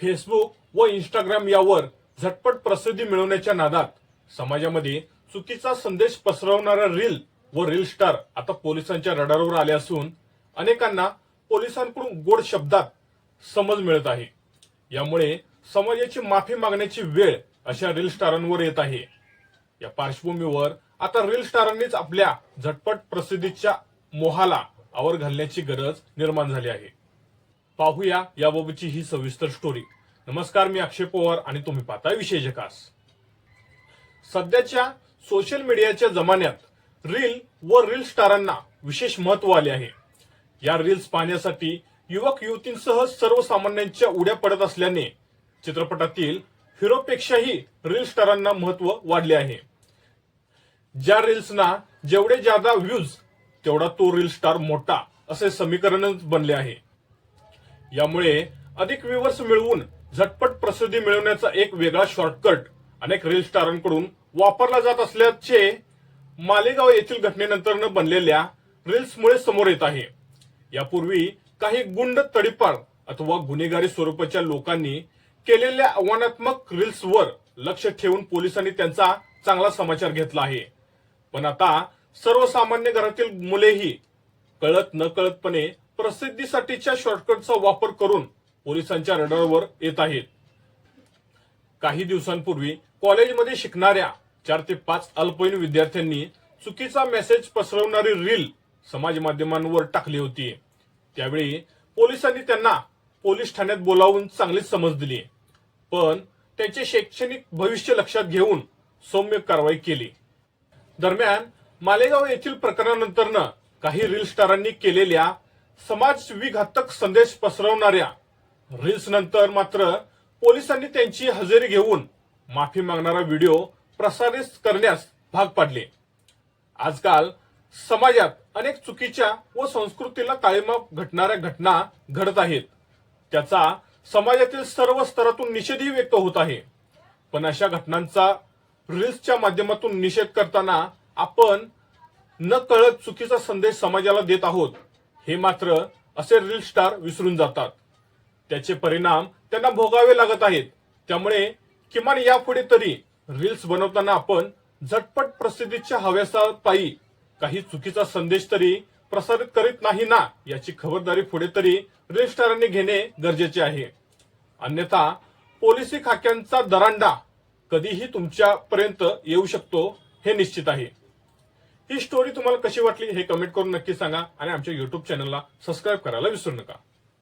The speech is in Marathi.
फेसबुक व इंस्टाग्राम यावर झटपट प्रसिद्धी मिळवण्याच्या नादात समाजामध्ये चुकीचा संदेश पसरवणारा रील व रील स्टार आता पोलिसांच्या रडारवर आले असून अनेकांना पोलिसांकडून गोड शब्दात समज मिळत आहे. यामुळे समाजाची माफी मागण्याची वेळ अशा रील स्टारांवर येत आहे. या पार्श्वभूमीवर आता रील स्टारांनीच आपल्या झटपट प्रसिद्धीच्या मोहाला आवर घालण्याची गरज निर्माण झाली आहे. पाहूया याबाबतची ही सविस्तर स्टोरी नमस्कार मी अक्षय पवार आणि तुम्ही पाहताय विशेष जकास सध्याच्या सोशल मीडियाच्या जमान्यात रील व रील स्टारांना विशेष महत्त्व आले आहे. या रील्स पाहण्यासाठी युवक युवतींसह सर्वसामान्यांच्या उड्या पडत असल्याने चित्रपटातील हिरोपेक्षाही रील स्टारांना महत्त्व वाढले आहे. ज्या रील्सना जेवढे ज्यादा व्ह्यूज तेवढा तो रील स्टार मोठा असे समीकरणच बनले आहे. यामुळे अधिक व्ह्यूवर्स मिळवून झटपट प्रसिद्धी मिळवण्याचा एक वेगळा शॉर्टकट अनेक रील स्टारांकडून वापरला जात असल्याचे मालेगाव येथील घटनेनंतर बनलेल्या रील्समुळे समोर येत आहे. यापूर्वी काही गुंड तडीपार अथवा गुन्हेगारी स्वरूपाच्या लोकांनी केलेल्या आव्हानात्मक रील्सवर लक्ष ठेवून पोलिसांनी त्यांचा चांगला समाचार घेतला आहे. पण आता सर्वसामान्य घरातील मुलेही कळत न कळतपणे प्रसिद्धीसाठीच्या शॉर्टकटचा वापर करून पोलिसांच्या रडारवर येत आहेत. काही दिवसांपूर्वी कॉलेजमध्ये शिकणाऱ्या चार ते पाच अल्पवयीन विद्यार्थ्यांनी चुकीचा मेसेज पसरवणारी रील समाज माध्यमांवर टाकली होती. त्यावेळी पोलिसांनी त्यांना पोलीस ठाण्यात बोलावून चांगलीच समज दिली. पण त्यांचे शैक्षणिक भविष्य लक्षात घेऊन सौम्य कारवाई केली. दरम्यान मालेगाव येथील प्रकरणानंतरनं काही रील स्टारांनी केलेल्या समाज विघातक संदेश पसरवणाऱ्या रील्स नंतर मात्र पोलिसांनी त्यांची हजेरी घेऊन माफी मागणारा व्हिडिओ प्रसारित करण्यास भाग पाडले. आजकाल समाजात अनेक चुकीच्या व संस्कृतीला काळीमा घटणाऱ्या घटना घडत आहेत. त्याचा समाजातील सर्व स्तरातून निषेधही व्यक्त होत आहे. पण अशा घटनांचा रील्सच्या माध्यमातून निषेध करताना आपण न कळत चुकीचा संदेश समाजाला देत आहोत. हे मात्र असे रील स्टार विसरून जातात. त्याचे परिणाम त्यांना भोगावे लागत आहेत. त्यामुळे किमान यापुढे तरी रील्स बनवताना आपण झटपट प्रसिद्धीच्या हव्यासा पायी काही चुकीचा संदेश तरी प्रसारित करीत नाही ना याची खबरदारी पुढे तरी रील स्टारांनी घेणे गरजेचे आहे. अन्यथा पोलिसी खाक्यांचा दरांडा कधीही तुमच्यापर्यंत येऊ शकतो हे निश्चित आहे. ही स्टोरी तुम्हाला कशी वाटली हे कमेंट करून नक्की सांगा आणि आमच्या युट्यूब चॅनलला सबस्क्राईब करायला विसरू नका.